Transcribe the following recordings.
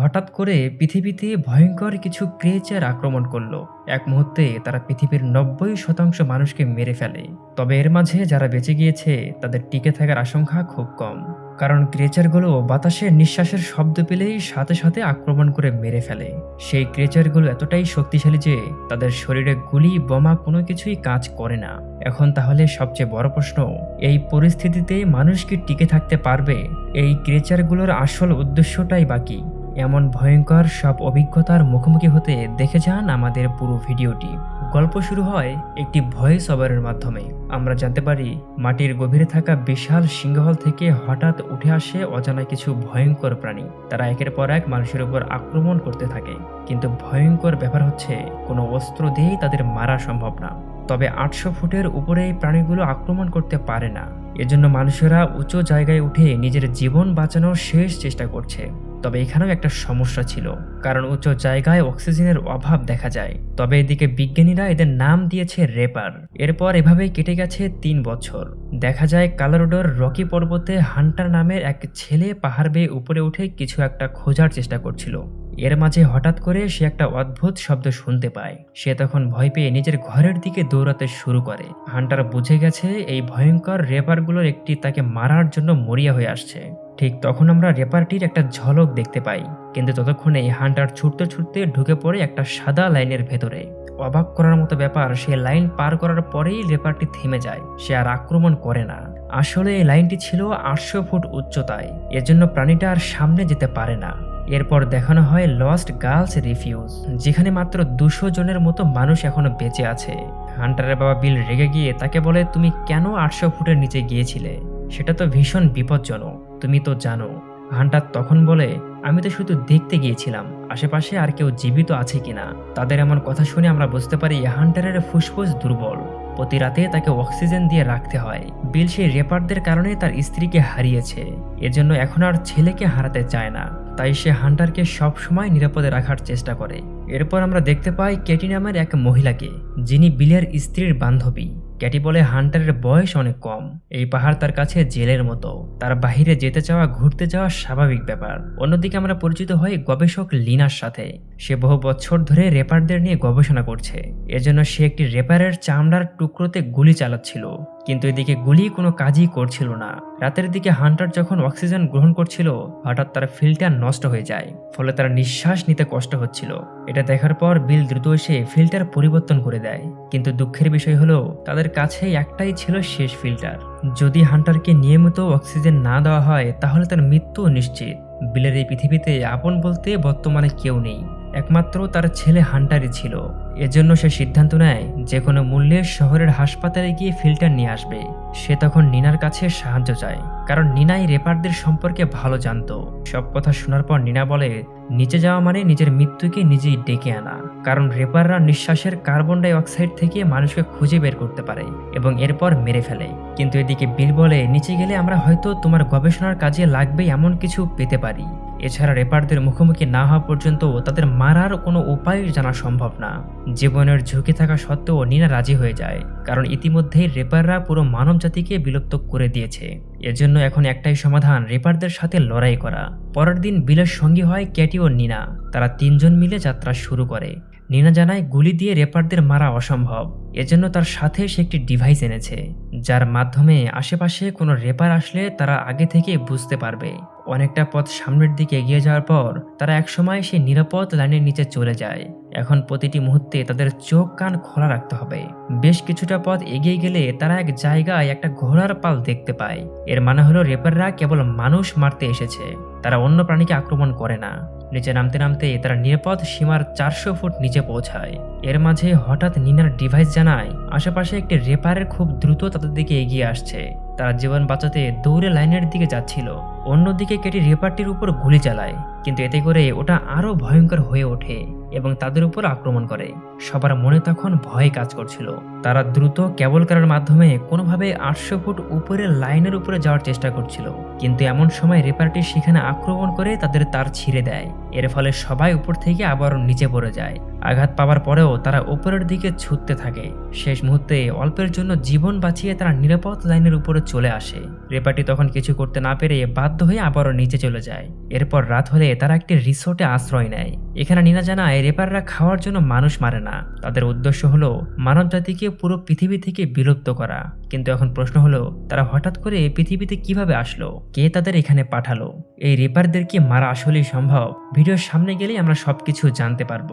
হঠাৎ করে পৃথিবীতে ভয়ঙ্কর কিছু ক্রিয়েচার আক্রমণ করল। এক মুহূর্তে তারা পৃথিবীর নব্বই শতাংশ মানুষকে মেরে ফেলে। তবে এর মাঝে যারা বেঁচে গিয়েছে, তাদের টিকে থাকার আশঙ্কা খুব কম। কারণ ক্রেচারগুলো বাতাসের নিঃশ্বাসের শব্দ পেলেই সাথে সাথে আক্রমণ করে মেরে ফেলে। সেই ক্রেচারগুলো এতটাই শক্তিশালী যে তাদের শরীরে গুলি, বোমা কোনো কিছুই কাজ করে না। এখন তাহলে সবচেয়ে বড় প্রশ্ন, এই পরিস্থিতিতে মানুষ কি টিকে থাকতে পারবে? এই ক্রেচারগুলোর আসল উদ্দেশ্যটাই বাকি এমন ভয়ঙ্কর সব অভিজ্ঞতার মুখোমুখি হতে দেখে যান আমাদের পুরো ভিডিওটি। গল্প শুরু হয় একটি ভয়েস ওভারের মাধ্যমে। আমরা জানতে পারি, মাটির গভীরে থাকা বিশাল সিংহল থেকে হঠাৎ উঠে আসে অজানা কিছু ভয়ঙ্কর প্রাণী। তারা একের পর এক মানুষের উপর আক্রমণ করতে থাকে। কিন্তু ভয়ঙ্কর ব্যাপার হচ্ছে, কোনো অস্ত্র দিয়েই তাদের মারা সম্ভব না। তবে আটশো ফুটের উপরে এই প্রাণীগুলো আক্রমণ করতে পারে না। এজন্য মানুষেরা উঁচু জায়গায় উঠে নিজের জীবন বাঁচানোর শেষ চেষ্টা করছে। তবে এখানেও একটা সমস্যা ছিল, কারণ উচ্চ জায়গায় অক্সিজেনের অভাব দেখা যায়। তবে এদিকে বিজ্ঞানীরা এদের নাম দিয়েছে রেপার। এরপর এভাবেই কেটে গেছে তিন বছর। দেখা যায় কালারোডোর রকি পর্বতে হান্টার নামের এক ছেলে পাহাড় বেয়ে উপরে উঠে কিছু একটা খোঁজার চেষ্টা করছিল। এর মাঝে হঠাৎ করে সে একটা অদ্ভুত শব্দ শুনতে পায়। সে তখন ভয় পেয়ে নিজের ঘরের দিকে দৌড়াতে শুরু করে। হান্টার বুঝে গেছে এই ভয়ঙ্কর রেপারগুলোর একটি তাকে মারার জন্য মরিয়া হয়ে আসছে। ঠিক তখন আমরা রেপারটির একটা ঝলক দেখতে পাই, কিন্তু ততক্ষণে হান্টার ছুটতে ছুটতে ঢুকে পড়ে একটা সাদা লাইনের ভেতরে। অবাক করার মতো ব্যাপার, সে লাইন পার করার পরেই রেপারটি থেমে যায়। সে আর আক্রমণ করে না। আসলে এই লাইনটি ছিল আটশো ফুট উচ্চতায়, এজন্য প্রাণীটা আর সামনে যেতে পারে না। এরপর দেখানো হয় লস্ট গার্লস রিফিউজ যেখানে মাত্র দুশো জনের মতো মানুষ এখনও বেঁচে আছে। হান্টারের বাবা বিল রেগে গিয়ে তাকে বলে, তুমি কেন আটশো ফুটের নিচে গিয়েছিলে? সেটা তো ভীষণ বিপজ্জনক। তুমি তো জানো। হান্টার তখন বলে, আমি তো শুধু দেখতে গিয়েছিলাম। আশেপাশে আর কেউ জীবিত আছে কিনা? তাদের এমন কথা শুনে আমরা বুঝতে পারি হান্টারের ফুসফুস দুর্বল। প্রতি রাতে তাকে অক্সিজেন দিয়ে রাখতে হয়। বিল সেই রেপারদের কারণে তার স্ত্রীকে হারিয়েছে। এজন্য এখন আর ছেলেকে হারাতে চায় না। তাই সে হান্টারকে সবসময় নিরাপদে রাখার চেষ্টা করে। এরপর আমরা দেখতে পাই ক্যাটি নামের এক মহিলাকে, যিনি বিলের স্ত্রীর বান্ধবী। ক্যাটি বলে হান্টারের বয়স অনেক কম। এই পাহাড় তার কাছে জেলের মতো। তার বাহিরে যেতে চাওয়া, ঘুরতে যাওয়া স্বাভাবিক ব্যাপার। অন্যদিকে আমরা পরিচিত হই গবেষক লিনার সাথে। সে বহু বছর ধরে রেপারদের নিয়ে গবেষণা করছে। এজন্য সে একটি রেপারের চামড়ার টুকরোতে গুলি চালাচ্ছিল। কিন্তু এদিকে গুলি কোনো কাজই করছিল না। রাতের দিকে হান্টার যখন অক্সিজেন গ্রহণ করছিল, হঠাৎ তার ফিল্টার নষ্ট হয়ে যায়, ফলে তার নিঃশ্বাস নিতে কষ্ট হচ্ছিল। এটা দেখার পর বিল দ্রুত এসে ফিল্টার পরিবর্তন করে দেয়। কিন্তু দুঃখের বিষয় হলো, তাদের কাছে একটাই ছিল শেষ ফিল্টার। যদি হান্টারকে নিয়মিত অক্সিজেন না দেওয়া হয়, তাহলে তার মৃত্যু নিশ্চিত। বিলের এই পৃথিবীতে আপন বলতে বর্তমানে কেউ নেই। একমাত্র তার ছেলে হান্টারই ছিল। এজন্য সে সিদ্ধান্ত নেয় যে কোনো মূল্যে শহরের হাসপাতালে গিয়ে ফিল্টার নিয়ে আসবে। সে তখন নিনার কাছে সাহায্য চায়, কারণ নিনাই রেপারদের সম্পর্কে ভালো জানত। সব কথা শোনার পর নিনা বলে নিচে যাওয়া মানে নিজের মৃত্যুকে নিজেই ডেকে আনা। কারণ রেপাররা নিঃশ্বাসের কার্বন ডাই অক্সাইড থেকে মানুষকে খুঁজে বের করতে পারে এবং এরপর মেরে ফেলে। কিন্তু এদিকে বিল বলে, নিচে গেলে আমরা হয়তো তোমার গবেষণার কাজে লাগবে এমন কিছু পেতে পারি। এছাড়া রেপারদের মুখোমুখি না হওয়া পর্যন্ত তাদের মারার কোনো উপায় জানা সম্ভব না। জীবনের ঝুঁকি থাকা সত্ত্বেও নিনা রাজি হয়ে যায়, কারণ ইতিমধ্যেই রেপাররা পুরো মানব জাতিকে বিলুপ্ত করে দিয়েছে। এজন্য এখন একটাই সমাধান, রেপারদের সাথে লড়াই করা। পরের দিন বিলের সঙ্গী হয় ক্যাটি ও নিনা। তারা তিনজন মিলে যাত্রা শুরু করে। নিনা জানায় গুলি দিয়ে রেপারদের মারা অসম্ভব। এজন্য তার সাথে সে একটি ডিভাইস এনেছে, যার মাধ্যমে আশেপাশে কোনো রেপার আসলে তারা আগে থেকে বুঝতে পারবে। অনেকটা পথ সামনের দিকে এগিয়ে যাওয়ার পর তারা একসময় সেই নিরাপদ লাইনের নিচে চলে যায়। এখন প্রতিটি মুহূর্তে তাদের চোখ কান খোলা রাখতে হবে। বেশ কিছুটা পথ এগিয়ে গেলে তারা এক জায়গায় একটা ঘোড়ার পাল দেখতে পায়। এর মানে হলো রেপাররা কেবল মানুষ মারতে এসেছে। তারা অন্য প্রাণীকে আক্রমণ করে না। নিচে নামতে নামতে তারা নিরাপদ সীমার চারশো ফুট নিচে পৌঁছায়। এর মাঝে হঠাৎ নিনার ডিভাইস জানায়, আশেপাশে একটি রেপারের খুব দ্রুত তাদের দিকে এগিয়ে আসছে। তারা জীবন বাঁচাতে দৌড়ে লাইনের দিকে যাচ্ছিল। অন্যদিকে কেটি রেপারটির উপর গুলি চালায়। কিন্তু এতে করে ওটা আরও ভয়ঙ্কর হয়ে ওঠে। এবং তাদের উপর আক্রমণ করে। সবার মনে তখন ভয় কাজ করছিল। তারা দ্রুত কেবল কারের মাধ্যমে কোনোভাবে আটশো ফুট উপরে লাইনের উপরে যাওয়ার চেষ্টা করছিল। কিন্তু এমন সময় রেপারটি সেখানে আক্রমণ করে তাদের তার ছিঁড়ে দেয়। এর ফলে সবাই উপর থেকে আবার নিচে পড়ে যায়। আঘাত পাওয়ার পরেও তারা উপরের দিকে ছুটতে থাকে। শেষ মুহূর্তে অল্পের জন্য জীবন বাঁচিয়ে তারা নিরাপদ লাইনের উপরে চলে আসে। রেপারটি তখন কিছু করতে না পেরে বাধ্য হয়ে আবারও নিচে চলে যায়। এরপর রাত হলে তারা একটি রিসোর্টে আশ্রয় নেয়। এখানে নিনা জানায় রেপাররা খাওয়ার জন্য মানুষ মারে না। তাদের উদ্দেশ্য হলো মানব জাতিকে পুরো পৃথিবী থেকে বিলুপ্ত করা। কিন্তু এখন প্রশ্ন হলো, তারা হঠাৎ করে পৃথিবীতে কীভাবে আসলো? কে তাদের এখানে পাঠালো? এই রেপারদের কি মারা আসলেই সম্ভব? ভিডিওর সামনে গেলেই আমরা সবকিছু জানতে পারব।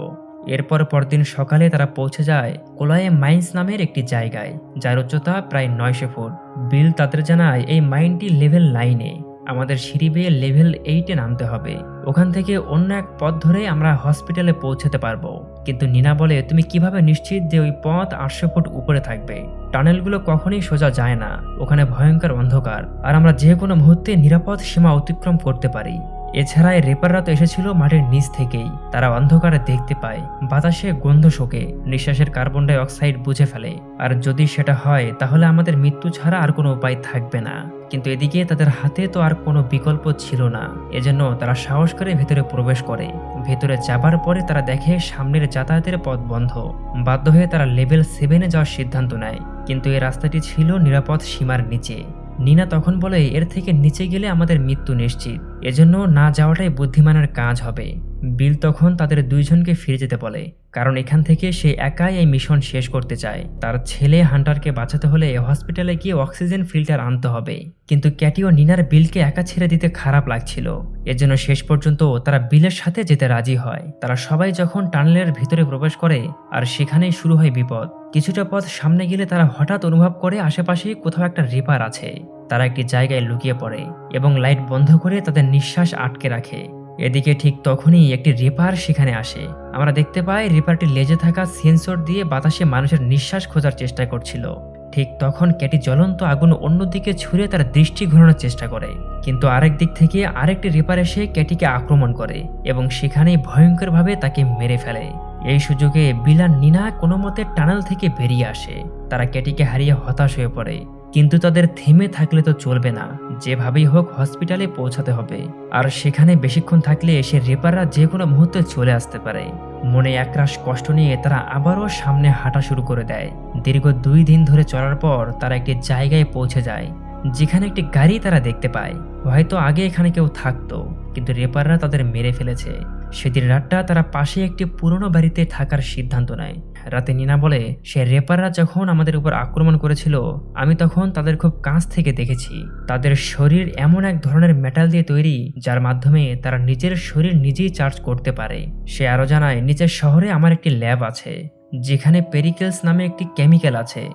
এরপর পরদিন সকালে তারা পৌঁছে যায় কোলায়ে মাইন্স নামের একটি জায়গায়, যার উচ্চতা প্রায় নয়শো ফুট। বিল তাদের জানায় এই মাইনটি লেভেল নাইনে। আমাদের সিঁড়ি বেয়ে লেভেল এইটে নামতে হবে। ওখান থেকে অন্য এক পথ ধরে আমরা হসপিটালে পৌঁছাতে পারব। কিন্তু নিনা বলে, তুমি কীভাবে নিশ্চিত যে ওই পথ আটশো ফুট উপরে থাকবে? টানেলগুলো কখনই সোজা যায় না। ওখানে ভয়ঙ্কর অন্ধকার। আর আমরা যে কোনো মুহূর্তে নিরাপদ সীমা অতিক্রম করতে পারি। এছাড়া রেপাররা তো এসেছিল মাটির নিচ থেকেই। তারা অন্ধকারে দেখতে পায়, বাতাসে গন্ধ শোকে, নিঃশ্বাসের কার্বন ডাই অক্সাইড বুঝে ফেলে। আর যদি সেটা হয়, তাহলে আমাদের মৃত্যু ছাড়া আর কোনো উপায় থাকবে না। কিন্তু এদিকে তাদের হাতে তো আর কোনো বিকল্প ছিল না। এজন্য তারা সাহস করে ভেতরে প্রবেশ করে। ভেতরে যাবার পরে তারা দেখে সামনের যাতায়াতের পথ বন্ধ। বাধ্য হয়ে তারা লেভেল সেভেনে যাওয়ার সিদ্ধান্ত নেয়। কিন্তু এই রাস্তাটি ছিল নিরাপদ সীমার নিচে। নিনা তখন বলে, এর থেকে নিচে গেলে আমাদের মৃত্যু নিশ্চিত। এজন্য না যাওয়াটাই বুদ্ধিমানের কাজ হবে। বিল তখন তাদের দুইজনকে ফিরে যেতে বলে, কারণ এখান থেকে সে একাই এই মিশন শেষ করতে চায়। তার ছেলে হান্টারকে বাঁচাতে হলে হসপিটালে গিয়ে অক্সিজেন ফিল্টার আনতে হবে। কিন্তু ক্যাটি ও নিনার বিলকে একা ছেড়ে দিতে খারাপ লাগছিল। এজন্য শেষ পর্যন্ত তারা বিলের সাথে যেতে রাজি হয়। তারা সবাই যখন টানেলের ভিতরে প্রবেশ করে, আর সেখানেই শুরু হয় বিপদ। কিছুটা পথ সামনে গেলে তারা হঠাৎ অনুভব করে আশেপাশে কোথাও একটা রিপার আছে। তারা একটি জায়গায় লুকিয়ে পড়ে এবং লাইট বন্ধ করে তাদের নিঃশ্বাস আটকে রাখে। এদিকে ঠিক তখনই একটি রিপার সেখানে আসে। আমরা দেখতে পাই রিপারটি লেজে থাকা সেন্সর দিয়ে বাতাসে মানুষের নিঃশ্বাস খোঁজার চেষ্টা করছিল। ঠিক তখন ক্যাটি জ্বলন্ত আগুন অন্যদিকে ছুঁড়ে তার দৃষ্টি ঘোরানোর চেষ্টা করে। কিন্তু আরেক দিক থেকে আরেকটি রিপার এসে ক্যাটিকে আক্রমণ করে এবং সেখানেই ভয়ঙ্করভাবে তাকে মেরে ফেলে। এই সুযোগে বিলান নিনা কোনো মতে টানেল থেকে বেরিয়ে আসে। তারা ক্যাটিকে হারিয়ে হতাশ হয়ে পড়ে। কিন্তু তাদের থেমে থাকলে তো চলবে না। যেভাবেই হোক হসপিটালে পৌঁছাতে হবে। আর সেখানে বেশিক্ষণ থাকলে সে রেপাররা যে কোনো মুহূর্তে চলে আসতে পারে। মনে একরাশ কষ্ট নিয়ে তারা আবারও সামনে হাঁটা শুরু করে দেয়। দীর্ঘ দুই দিন ধরে চলার পর তারা একটি জায়গায় পৌঁছে যায়, যেখানে একটি গাড়ি তারা দেখতে পায়। হয়তো আগে এখানে কেউ থাকতো, কিন্তু রেপাররা তাদের মেরে ফেলেছে। সেদিন রাতটা তারা পাশে একটি পুরনো বাড়িতে থাকার সিদ্ধান্ত নেয়। রাতে নিনা বলে, সে রেপাররা যখন আমাদের উপর আক্রমণ করেছিল, আমি তখন তাদের খুব কাছ থেকে দেখেছি। তাদের শরীর এমন এক ধরনের মেটাল দিয়ে তৈরি, যার মাধ্যমে তারা নিজের শরীর নিজেই চার্জ করতে পারে। সে আরও জানায়, নিচের শহরে আমার একটি ল্যাব আছে, যেখানে পেরিকেলস নামে একটি কেমিক্যাল আছে,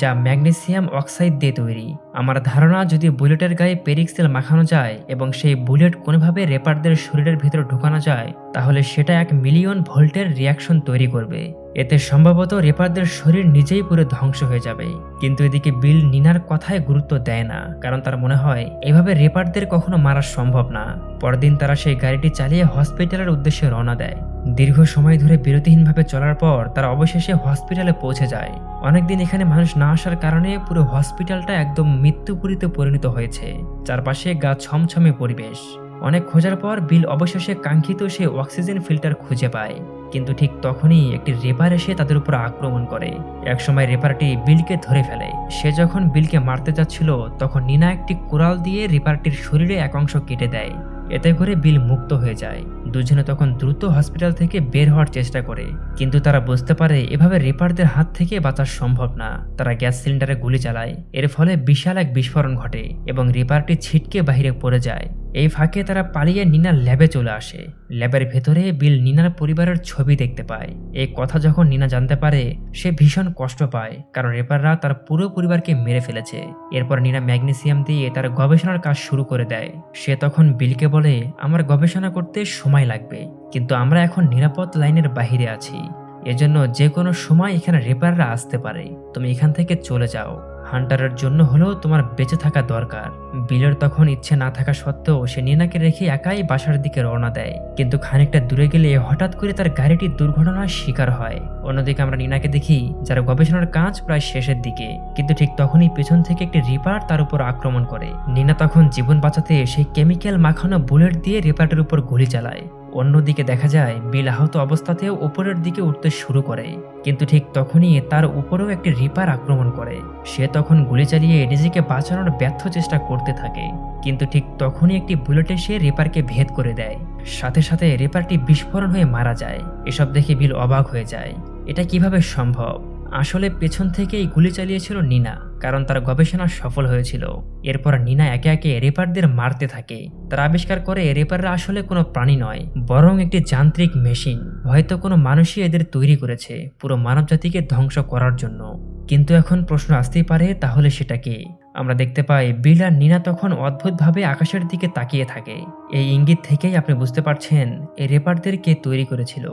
যা ম্যাগনেসিয়াম অক্সাইড দিয়ে তৈরি। আমার ধারণা, যদি বুলেটের গায়ে পেরিক্সেল মাখানো যায় এবং সেই বুলেট কোনোভাবে রেপারদের শরীরের ভিতরে ঢুকানো যায়, তাহলে সেটা এক মিলিয়ন ভোল্টের রিয়াকশন তৈরি করবে। এতে সম্ভবত রেপারদের শরীর নিজেই পুরো ধ্বংস হয়ে যাবে। কিন্তু এদিকে বিল নিনার কথায় গুরুত্ব দেয় না, কারণ তার মনে হয়, এভাবে রেপারদের কখনো মারা সম্ভব না। পরদিন তারা সেই গাড়িটি চালিয়ে হসপিটালের উদ্দেশ্যে রওনা দেয়। দীর্ঘ সময় ধরে বিরতিহীনভাবে চলার পর তারা অবশেষে হসপিটালে পৌঁছে যায়। অনেকদিন এখানে মানুষ না আসার কারণে পুরো হসপিটালটা একদম মৃত্যুপুরীতে পরিণত হয়েছে। চারপাশে গা ছমছমে পরিবেশ। অনেক খোঁজার পর বিল অবশেষে কাঙ্ক্ষিত সে অক্সিজেন ফিল্টার খুঁজে পায়। কিন্তু ঠিক তখনই একটি রেপার এসে তাদের উপর আক্রমণ করে। একসময় রেপারটি বিলকে ধরে ফেলে। সে যখন বিলকে মারতে যাচ্ছিল, তখন নিনা একটি কোরাল দিয়ে রেপারটির শরীরে এক অংশ কেটে দেয়। এতে করে বিল মুক্ত হয়ে যায়। দুজনে তখন দ্রুত হসপিটাল থেকে বের হওয়ার চেষ্টা করে, কিন্তু তারা বুঝতে পারে এভাবে রেপারদের হাত থেকে বাঁচা সম্ভব না। তারা গ্যাস সিলিন্ডারে গুলি চালায়, এর ফলে বিশাল এক বিস্ফোরণ ঘটে এবং রেপারটি ছিটকে বাহিরে পড়ে যায়। এই ফাঁকে তারা পালিয়ে নিনার ল্যাবে চলে আসে। ল্যাবের ভেতরে বিল নিনার পরিবারের ছবি দেখতে পায়। এই কথা যখন নিনা জানতে পারে, সে ভীষণ কষ্ট পায়, কারণ রেপাররা তার পুরো পরিবারকে মেরে ফেলেছে। এরপর নিনা ম্যাগনেসিয়াম দিয়ে তার গবেষণার কাজ শুরু করে দেয়। সে তখন বিলকে বলে, আমার গবেষণা করতে সময় লাগবে, কিন্তু আমরা এখন নিরাপদ লাইনের বাহিরে আছি। এজন্য যে কোনো সময় এখানে রেপাররা আসতে পারে। তুমি এখান থেকে চলে যাও। হান্টারের জন্য হলেও তোমার বেঁচে থাকা দরকার। বিলের তখন ইচ্ছে না থাকা সত্ত্বেও সে নিনাকে রেখে একাই বাসার দিকে রওনা দেয়। কিন্তু খানিকটা দূরে গেলে হঠাৎ করে তার গাড়িটি দুর্ঘটনার শিকার হয়। অন্যদিকে আমরা নিনাকে দেখি, যার গবেষণার কাজ প্রায় শেষের দিকে। কিন্তু ঠিক তখনই পেছন থেকে একটি রিপার তার উপর আক্রমণ করে। নিনা তখন জীবন বাঁচাতে সেই কেমিক্যাল মাখানো বুলেট দিয়ে রিপারটির উপর গুলি চালায়। অন্যদিকে দেখা যায় বিল আহত অবস্থাতেও ওপরের দিকে উঠতে শুরু করে। কিন্তু ঠিক তখনই তার উপরেও একটি রিপার আক্রমণ করে। সে তখন গুলি চালিয়ে নিজেকে বাঁচানোর ব্যর্থ চেষ্টা করতে থাকে। কিন্তু ঠিক তখনই একটি বুলেটে সে রিপারকে ভেদ করে দেয়। সাথে সাথে রিপারটি বিস্ফোরণ হয়ে মারা যায়। এসব দেখে বিল অবাক হয়ে যায়। এটা কীভাবে সম্ভব? আসলে পেছন থেকেই গুলি চালিয়েছিল নিনা, কারণ তার গবেষণা সফল হয়েছিল। এরপর নিনা একে একে রেপারদের মারতে থাকে। তারা আবিষ্কার করে রেপাররা আসলে কোনো প্রাণী নয়, বরং একটি যান্ত্রিক মেশিন। হয়তো কোনো মানুষই এদের তৈরি করেছে পুরো মানবজাতিকে ধ্বংস করার জন্য। কিন্তু এখন প্রশ্ন আসতেই পারে, তাহলে সেটা কি? আমরা দেখতে পাই বিল আর নিনা তখন অদ্ভুতভাবে আকাশের দিকে তাকিয়ে থাকে। এই ইঙ্গিত থেকেই আপনি বুঝতে পারছেন, এই রেপারদের কে তৈরি করেছিল।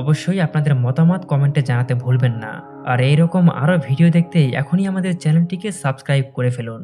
অবশ্যই আপনাদের মতামত কমেন্টে জানাতে ভুলবেন না। আর এইরকম আরও ভিডিও দেখতে এখনই আমাদের চ্যানেলটিকে সাবস্ক্রাইব করে ফেলুন।